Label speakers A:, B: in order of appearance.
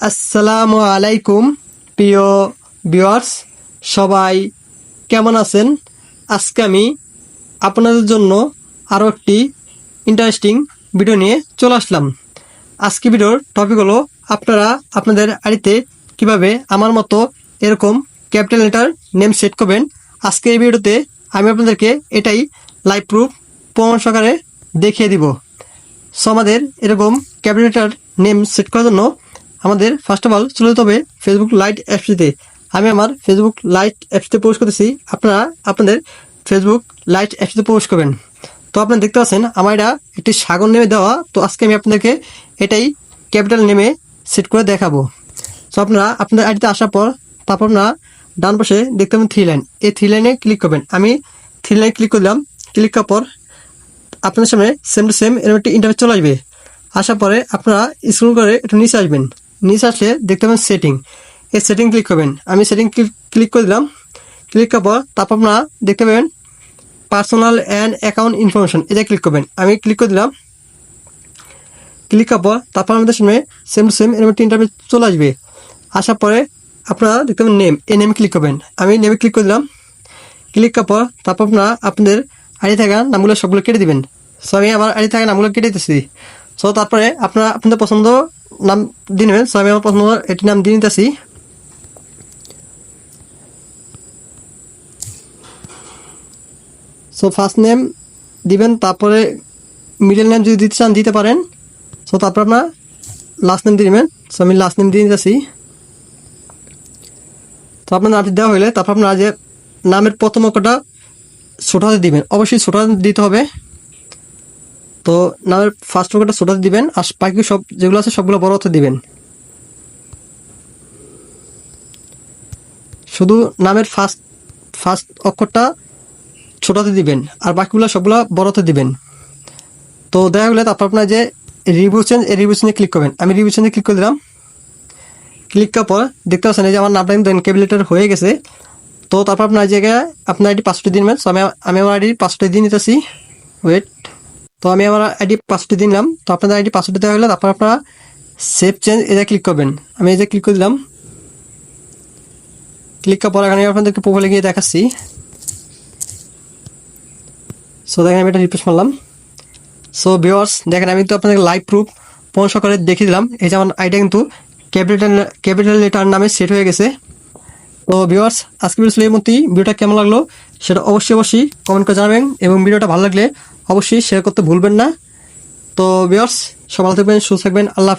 A: আসসালামু আলাইকুম, প্রিয় ভিউয়ার্স, সবাই কেমন আছেন? আজকে আমি আপনাদের জন্য আরও একটি ইন্টারেস্টিং ভিডিও নিয়ে চলে আসলাম। আজকে ভিডিওর টপিক হলো, আপনারা আপনাদের আড়িতে কীভাবে আমার মতো এরকম ক্যাপিটাল লেটার নেম সেট করবেন? আজকে এই ভিডিওতে আমি আপনাদেরকে এটাই লাইভ প্রুফ প্রমাণ সহকারে দেখিয়ে দিব। সো আমাদের এরকম ক্যাপিটাল লেটার নেম সেট করার জন্য আমাদের ফার্স্ট অফ অল চলে যেতে হবে ফেসবুক লাইট অ্যাপসটিতে আমি আমার ফেসবুক লাইট অ্যাপসতে প্রবেশ করতেছি। আপনারা আপনাদের ফেসবুক লাইট অ্যাপসতে প্রবেশ করবেন। তো আপনারা দেখতে পাচ্ছেন, আমার এটা একটি সাগর নেমে দেওয়া। তো আজকে আমি আপনাদেরকে এটাই ক্যাপিটাল নেমে সেট করে দেখাবো। সো আপনারা আপনাদের আইডিতে আসার পর, তারপর আপনারা ডান পাশে দেখতে পাবেন থ্রি লাইন এই থ্রি লাইনে ক্লিক করবেন। আমি থ্রি লাইনে ক্লিক করলাম। ক্লিক করার পর, আপনাদের সামনে সেম টু সেম এরকম একটি ইন্টারভিউ চলে আসবে। আসার পরে আপনারা স্ক্রল করে একটু নিচে আসবেন। নিচে আসলে দেখতে পাবেন সেটিং এই সেটিং ক্লিক করবেন। আমি সেটিং ক্লিক করে দিলাম। ক্লিক করার পর তারপর আপনারা দেখতে পাবেন পার্সোনাল অ্যান্ড অ্যাকাউন্ট ইনফরমেশন এটা ক্লিক করবেন। আমি ক্লিক করে দিলাম। ক্লিক করার পর তারপর আমাদের সামনে সেম টু সেম এরকম ইন্টারভিউ চলে আসবে। আসার পরে আপনারা দেখতে পাবেন নেম এই নেমে ক্লিক করবেন। আমি নেমে ক্লিক করে দিলাম। ক্লিক করার পর তারপর আপনারা আপনাদের আইডি থাকা নামগুলো সবগুলো কেটে দিবেন। সো আমি আমার আইডি থাকা নামগুলো কেটে দিতেছি। সো তারপরে আপনারা আপনাদের পছন্দ নাম দিয়ে নেবেন সো আমি আমার পছন্দ এটি নাম দিয়ে নিতেছি সো ফার্স্ট নেম দিবেন, তারপরে মিডল নেম যদি দিতে চান, দিতে পারেন। সো তারপর আপনার লাস্ট নেম দিয়ে নেবেন। সো আমি লাস্ট নেম দিয়ে নিতেছি তো আপনার নামটি দেওয়া হলে তারপর আপনার যে নামের প্রথম অঙ্কটা ছোট হাতে দিবেন। অবশ্যই ছোট হাতে দিতে হবে। তো নামের ফার্স্ট অঙ্কটা ছোট হাতে দিবেন, আর বাকি সব যেগুলো আছে সবগুলো বড় হাতে দিবেন। শুধু নামের ফার্স্ট ফার্স্ট অক্ষরটা ছোট হাতে দিবেন, আর বাকিগুলো সবগুলো বড় হাতে দিবেন। তো দেখা গেলে তারপর আপনার যে রিভিউ চেঞ্জ এই রিভিউ চেঞ্জে ক্লিক করবেন। আমি রিভিউ চেঞ্জে ক্লিক করে দিলাম। ক্লিক করার পর দেখতে পাচ্ছেন এই যে আমার নামটা কিন্তু এনকেবিলেটার হয়ে গেছে। তো তারপর আপনার জায়গায় আপনার আইডি পাসওয়ার্ড দিন সো আমি আমি আমার আইডি পাসওয়ার্ড দিয়ে নিতেছি। ওয়েট তো আমি আমার আইডি পাসওয়ার্ড দিয়ে নিলাম। তো আপনাদের আইডি পাসওয়ার্ড দেওয়া হলে, তারপর আপনারা সেভ চেঞ্জ এটা ক্লিক করবেন। আমি যে ক্লিক করে দিলাম ক্লিক করার পর এখানে আপনাদেরকে প্রোফাইলে গিয়ে দেখাচ্ছি। সো দেখেন আমি এটা রিফ্রেশ করলাম। সো ভিওয়ার্স দেখেন আমি তো আপনাদের লাইভ প্রুফ পৌঁছ করে দেখিয়ে দিলাম। এই যে আমার আইডিয়া কিন্তু ক্যাপিটাল ক্যাপিটাল লেটার নামে সেট হয়ে গেছে। তো ভিওয়ার্স আজকে ভিডিও এই মধ্যেই ভিডিওটা কেমন লাগল সেটা অবশ্যই অবশ্যই কমেন্ট করে জানাবেন এবং ভিডিওটা ভালো লাগলে অবশ্যই শেয়ার করতে ভুলবেন না তো বিয়ার্স সবাই থাকবেন সুস্থ থাকবেন আল্লাহ।